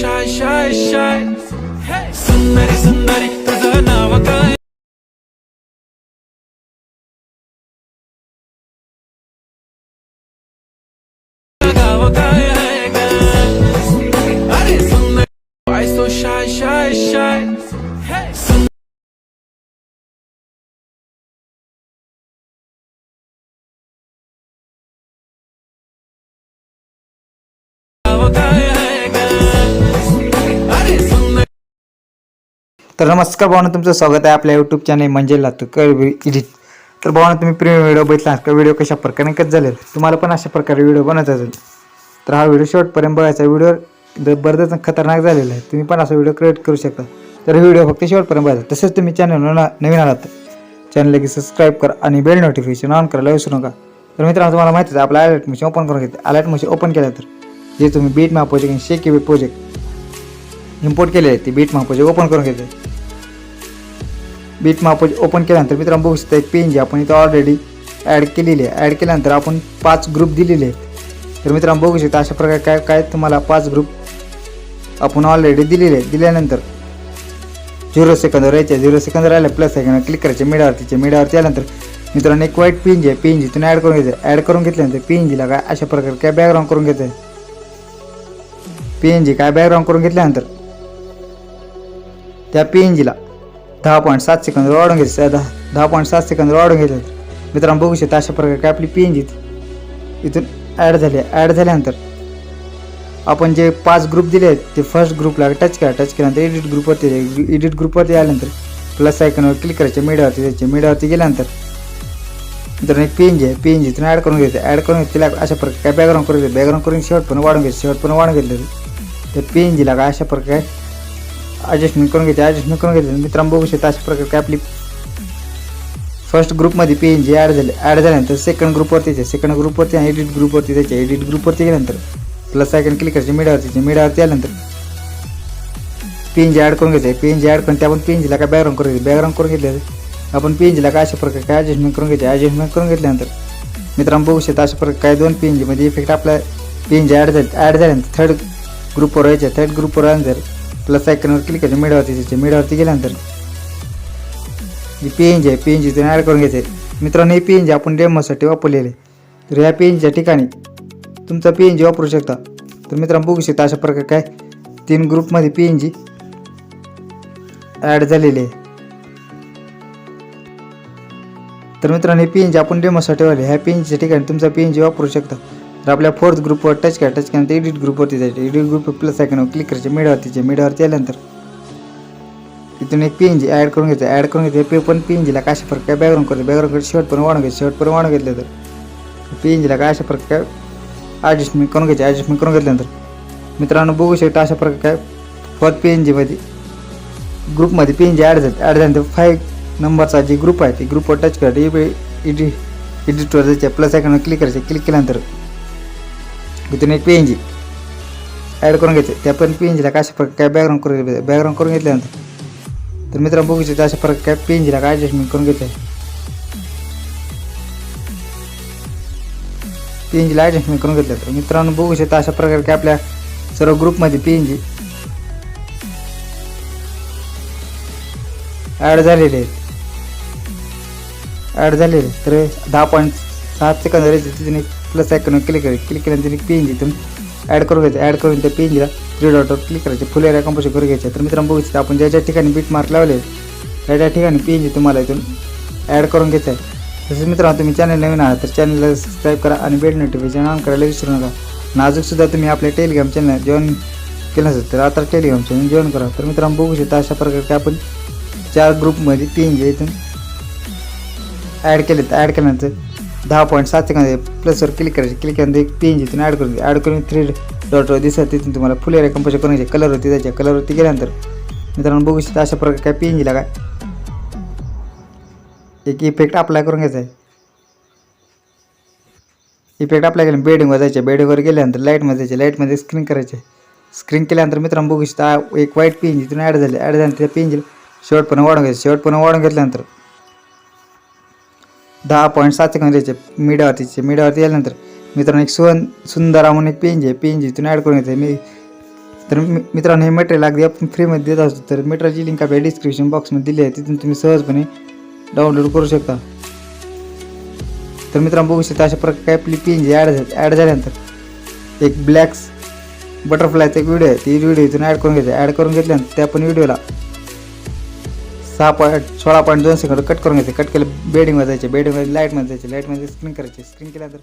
shy, shy, shy. Hey. Sundari, Sundari. तर नमस्कार भावना तुमचं स्वागत आहे आपल्या यूट्यूब चॅनल म्हणजे लातूरकर तर भावना तुम्ही प्रीमियम व्हिडिओ बघितला का व्हिडिओ कशा प्रकारे कच झाले तुम्हाला पण अशा प्रकारे व्हिडिओ बनवायचा असेल तर हा व्हिडिओ शेवटपर्यंत बघायचा व्हिडिओ जबरदस्त खतरनाक झालेला आहे तुम्ही पण असा व्हिडिओ क्रिएट करू शकता. तर व्हिडिओ फक्त शेवटपर्यंत बघायचा तसेच तुम्ही चॅनल नवीन आलात चॅनल लगेच सबस्क्राईब करा आणि बेल नोटिफिकेशन ऑन करायला विसरू नका. तर मित्रांनो तुम्हाला माहिती आहे आपला अलर्ट मशीन ओपन करून घेते अलर्ट मशीन ओपन केलं तर जे तुम्ही बीट मॅप प्रोजेक्ट आणि शेकी प्रोजेक्ट इम्पोर्ट केले आहे ते बीट मॅप ओपन करून घेते बीट मॅप ओपन केल्यानंतर मित्रांनो बघू शकता एक पेन जी आपण इथं ऑलरेडी ॲड केलेली आहे. ॲड केल्यानंतर आपण पाच ग्रुप दिलेले आहेत. तर मित्रांनो बघू शकता अशा प्रकारे काय काय तुम्हाला पाच ग्रुप आपण ऑलरेडी दिलेले आहे दिल्यानंतर झिरो सेकंद राहायचे झिरो सेकंद राहिले प्लस सेकंद क्लिक करायचे. मिडावरतीचे मिडावरती आल्यानंतर मित्रांनो एक वाईट एन जी आहे पी जी तुम्ही ॲड करून घ्यायचं. ॲड करून घेतल्यानंतर पी एन जीला काय अशा प्रकारे काय बॅकग्राऊंड करून घ्यायचं पी एन जी काय बॅकग्राऊंड करून घेतल्यानंतर त्या पी एन जीला दहा पॉईंट सात सेकंद वाढून घ्यायचं दहा दहा पॉईंट सात सेकंद वाढून घ्यायचं मित्रांनो बघू शकता अशा प्रकारे काय आपली पी एन जी इथून ॲड झाली. ॲड झाल्यानंतर आपण जे पाच ग्रुप दिले आहेत ते फर्स्ट ग्रुपला टच करा. टच केल्यानंतर एडिट ग्रुपवरती एडिट ग्रुपवरती आल्यानंतर प्लस आयकनवर क्लिक करायचे. मीडियावरती द्यायचे मीडियावरती गेल्यानंतर मित्रांनो एक पी एन जी आहे. पी एन जी तुम्ही ॲड करून घ्यायचं ॲड करून घ्यायचं तिला अशा प्रकारे काय बॅकग्राऊंड करून घ्यायचं बॅकग्राऊंड करून शेवटपर्यंत वाढून घ्यायचं पण वाढून घेतलं. त्या पी एन जीला काय अशा प्रकारे ॲडजस्टमेंट करून घ्यायचे ॲडजस्टमेंट करून घ्यायचे मित्रांनो बघू शकता अशा प्रकारे काय आपली फर्स्ट ग्रुपमध्ये पी एन जी ॲड झाले ॲड झाल्यानंतर सेकंड ग्रुपवरती येते. सेकंड ग्रुपवरती आणि एडिट ग्रुपवरती त्याचे एडिट ग्रुपवरती गेल्यानंतर प्लस सेकंड क्लिक करायचे मीडियावरती मीडियावरती आल्यानंतर पी एन जी ॲड करून घ्यायचं पी एन जी ॲड करून ते आपण पी एन जीला काय बॅकग्राऊंड करून घ्यायचं बॅकग्राऊंड करून घेतले आपण पी एन जीला काय अशा प्रकारे काय ॲडजस्टमेंट करून घ्यायचे ॲडजस्टमेंट करून घेतल्यानंतर मित्रांनो बघू शकता अशा प्रकारे काय दोन पी एन जीमध्ये इफेक्ट आपल्या पी एन जी ॲड झाले ॲड झाल्यानंतर थर्ड ग्रुपवर यायचे. थर्ड ग्रुपवर आल्यानंतर प्लस आयकनवर क्लिक करायचं मिडियावरती द्यायचे मिडियावरती गेल्यानंतर जी पी एन जी आहे. पी एन जी तुम्ही ॲड करून घ्यायचे मित्रांनो हे पी एन जी आपण डेमोसाठी वापरलेले तर ह्या पी एन जीच्या ठिकाणी तुमचा पी एन जी वापरू शकता. तर मित्रांनो बघू शकता अशा प्रकारे काय तीन ग्रुपमध्ये पी एन जी ॲड झालेली आहे. तर मित्रांनो हे पी एन जी आपण डेमोसाठी वाले ह्या पी एन जीच्या ठिकाणी तुमचा पी एन जी वापरू शकता. तर आपल्या फोर्थ ग्रुपवर टच करा टच केल्यानंतर एडिट ग्रुपवरती जायचं. एडिट ग्रुप प्लस आयकॉनवर क्लिक करायचे. मिडियावरतीचे मिडियावरती आल्यानंतर इथून एक पी एन जी ॲड करून घ्यायचं. ॲड करून घ्यायचं पे पण पी एन जीला कशा फरक काय बॅकग्राऊंड करतो. बॅकग्राऊंड पण वाढून घ्यायचं. शेवटपर्यंत वाढून घेतलं तर पी एन जीला काय अशा प्रकारे ॲडजस्टमेंट करून घ्यायचे. ॲडजस्टमेंट करून घेतल्यानंतर मित्रांनो बघू शकता अशा प्रकारे काय फोर्थ पी एन जीमध्ये ग्रुपमध्ये पी एन जी ॲड झाली. ॲड झाल्यानंतर फाईव्ह नंबरचा जे ग्रुप आहे ते ग्रुपवर टच करायचं. इडि एडिटवर जायचे. प्लस आयकॉनवर क्लिक करायचे. क्लिक केल्यानंतर इथून एक पी एन जी ॲड करून घ्यायचं त्या पण पी एन जीला काय अशा प्रकारे काय बॅकग्राऊंड करून घ्यायचं बॅकग्राऊंड करून घेतल्यानंतर. तर मित्रांनो बघू शकता अशा प्रकारे काय पी एन जीला काय ॲडजस्टमेंट करून घेतलं पी एन जीला ॲडजस्टमेंट करून घेतलं तर मित्रांनो बघू शकता अशा प्रकारे की आपल्या सर्व ग्रुपमध्ये पी एन जी ॲड झालेले आहेत. ॲड झालेले तर दहा पॉईंट सात सेकंद राहायचे तिने प्लस आयकॉन क्लिक करायचं क्लिक केल्यानंतर पी एन जी तुम्ही ॲड करून घ्यायचं. ॲड करून त्या पी एन जीला थ्री डॉटवर क्लिक करायचे. फुल एरिया कंपोज करून घ्यायचं. तर मित्रांनो बघू शकता आपण ज्या ज्या ठिकाणी बीट मार्क लावले त्या त्या ठिकाणी पी एन जी तुम्हाला इथून ॲड करून घ्यायचं आहे तसेच मित्रांनो तुम्ही चॅनल नवीन आहात तर चॅनलला सबस्क्राईब करा आणि बेल नोटिफिकेशन ऑन करायला विसरू नका. नाजूकसुद्धा तुम्ही आपल्या टेलिग्राम चॅनल जॉईन केलं असेल तर आता टेलिग्राम चॅनल जॉईन करा. तर मित्रांनो बघू शकता अशा प्रकारे आपण चार ग्रुपमध्ये पी एन जी इथून ॲड केले ॲड केल्यानंतर दहा पॉईंट सात सेकंद प्लसवर क्लिक करायचे. क्लिक केल्यानंतर एक पी एन जी ॲड करून ॲड करून थ्री डॉटवर दिसत तिथून तुम्हाला फुल एरिया कंपोज करून घ्यायचे. कलरवरती जायचे. कलरवरती गेल्यानंतर मित्रांनो बघू शकता अशा प्रकारे काय पी जीला काय. एक इफेक्ट अप्लाय करून घ्यायचा आहे. इफेक्ट अप्लाय केला बेडिंगवर जायचे. बेडिंगवर गेल्यानंतर लाईटमध्ये जायचे. लाईटमध्ये स्क्रीन करायचे. स्क्रीन केल्यानंतर मित्रांनो बघू शकता एक वाईट पेन जिथून ॲड झाले. ॲड झाल्यानंतर त्या पेन शेवटपणा वाढून घ्यायचं. शेवटपणा वाढून घेतल्यानंतर दहा पॉईंट सात सेकंद द्यायचे मीडियावरतीचे मीडियावरती आल्यानंतर मित्रांनो एक सुवन सुंदर म्हणून एक पेन आहे. पेन इथून ॲड करून येते मी तर मित्रांनो हे मटेरियल अगदी आपण फ्रीमध्ये देत असतो. तर मटेरियलची लिंक आपल्या डिस्क्रिप्शन बॉक्समध्ये दिली आहे. तिथून तुम्ही सहजपणे डाउनलोड करू शकता. तर मित्रांनो बघू शकता अशा प्रकारे आपली पेन जी ॲड ॲड झाल्यानंतर एक ब्लॅक्स बटरफ्लायचा एक व्हिडिओ आहे. ती व्हिडिओ इथून ॲड करून घ्यायचा ॲड करून घेतल्यानंतर त्या पण व्हिडिओला सहा पॉईंट सोळा पॉईंट दोन सेकंड कट करून घ्यायचे कट केलं बेडिंगमध्ये जायचे बेडिंगमध्ये लाईटमध्ये जायचे लाईटमध्ये स्क्रीन करायचे. स्क्रीन केल्यानंतर